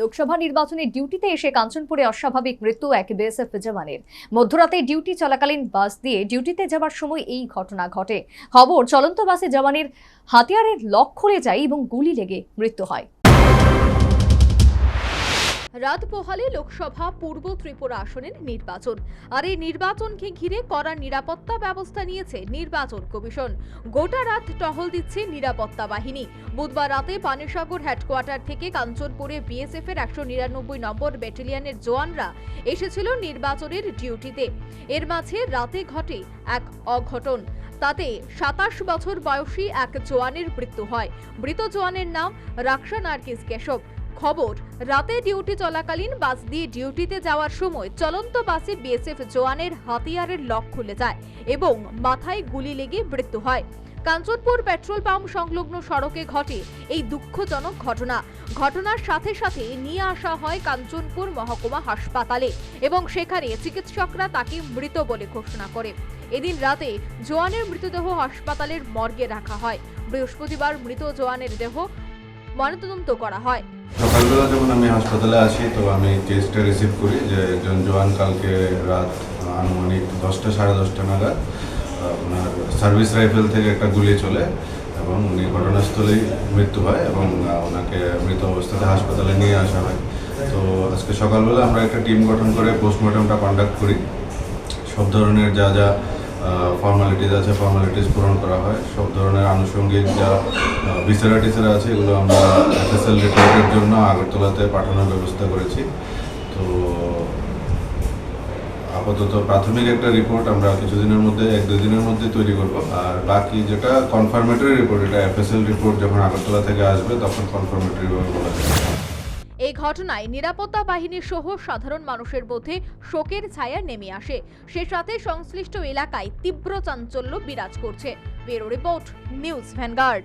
লোকসভা নির্বাচনে ডিউটিতে এসে কাঞ্চনপুরে অস্বাভাবিক মৃত্যু এক বিএসএফ জওয়ানের। মধ্যরাতে ডিউটি চলাকালীন বাস দিয়ে ডিউটিতে যাওয়ার সময় এই ঘটনা ঘটে। খবর, চলন্ত বাসে জওয়ানের হাতিয়ারের লক খুলে যায় এবং গুলি লেগে মৃত্যু হয়। রাত পোহালে লোকসভা পূর্ব ত্রিপুরা আসনের নির্বাচন। আর এই নির্বাচনকে ঘিরে কড়া নিরাপত্তা ব্যবস্থা নিয়েছে নির্বাচন কমিশন। গোটা রাত টহল দিচ্ছে নিরাপত্তা বাহিনী। বুধবার রাতে পানিসাগর হেডকোয়ার্টার থেকে কাঞ্চনপুরে বিএসএফ এর একশো নিরানব্বই নম্বর ব্যাটালিয়নের জওয়ানরা এসেছিল নির্বাচনের ডিউটিতে। এর মাঝে রাতে ঘটে এক অঘটন। তাতে সাতাশ বছর বয়সী এক জোয়ানের মৃত্যু হয়। মৃত জোয়ানের নাম রাকসা নার্গিস কেশব। খবর, রাতে ডিউটি চলাকালীন বাস দিয়ে ডিউটিতে যাওয়ার সময় চলন্ত বাসে বিএসএফ জওয়ানের হাতিয়ারের লক খুলে যায় এবং মাথায় গুলি লেগে মৃত্যু হয়। কাঞ্চনপুর পেট্রোল পাম্প সংলগ্ন সড়কে ঘটে এই দুঃখজনক ঘটনা। ঘটনার সাথে সাথে নিয়ে আসা হয় কাঞ্চনপুর মহকুমা হাসপাতালে এবং সেখানে চিকিৎসকরা তাকে মৃত বলে ঘোষণা করে এদিন রাতে জোয়ানের মৃতদেহ হাসপাতালের মর্গে রাখা হয়। বৃহস্পতিবার মৃত জোয়ানের দেহ ময়নাতদন্ত করা হয়। সকালবেলা যখন আমি হাসপাতালে আসি তো আমি টেস্টটা রিসিভ করি যে একজন জওয়ান কালকে রাত আনুমানিক দশটা সাড়ে দশটা নাগাদ আহ, ওনার সার্ভিস রাইফেল থেকে একটা গুলি চলে এবং উনি ঘটনাস্থলেই মৃত্যু হয় এবং ওনাকে মৃত অবস্থাতে হাসপাতালে নিয়ে আসা হয়। তো আজকে সকালবেলা আমরা একটা টিম গঠন করে পোস্টমর্টমটা কন্ডাক্ট করি। সব ধরনের যা যা ফর্মালিটিস আছে ফর্মালিটিস পূরণ করা হয়। সব ধরনের আনুষঙ্গিক যা বিচারা টিচারা আছে, এগুলো আমরা এফএসএল রিপোর্টের জন্য আগরতলাতে পাঠানোর ব্যবস্থা করেছি। তো আপাতত প্রাথমিক একটা রিপোর্ট আমরা কিছুদিনের মধ্যে, এক দুই দিনের মধ্যে তৈরি করব। আর বাকি যেটা কনফার্মেটরি রিপোর্ট এটা এফএসএল রিপোর্ট যখন আগরতলা থেকে আসবে, তখন কনফার্মেটরি বলা যাবে। এই ঘটনায় নিরাপত্তা বাহিনী সহ সাধারণ মানুষের মধ্যে শোকের ছায়া নেমে আসে। সে সাথে সংশ্লিষ্ট এলাকায় তীব্র চাঞ্চল্য বিরাজ করছে। বেরো রিপোর্ট, নিউজ ভ্যানগার্ড।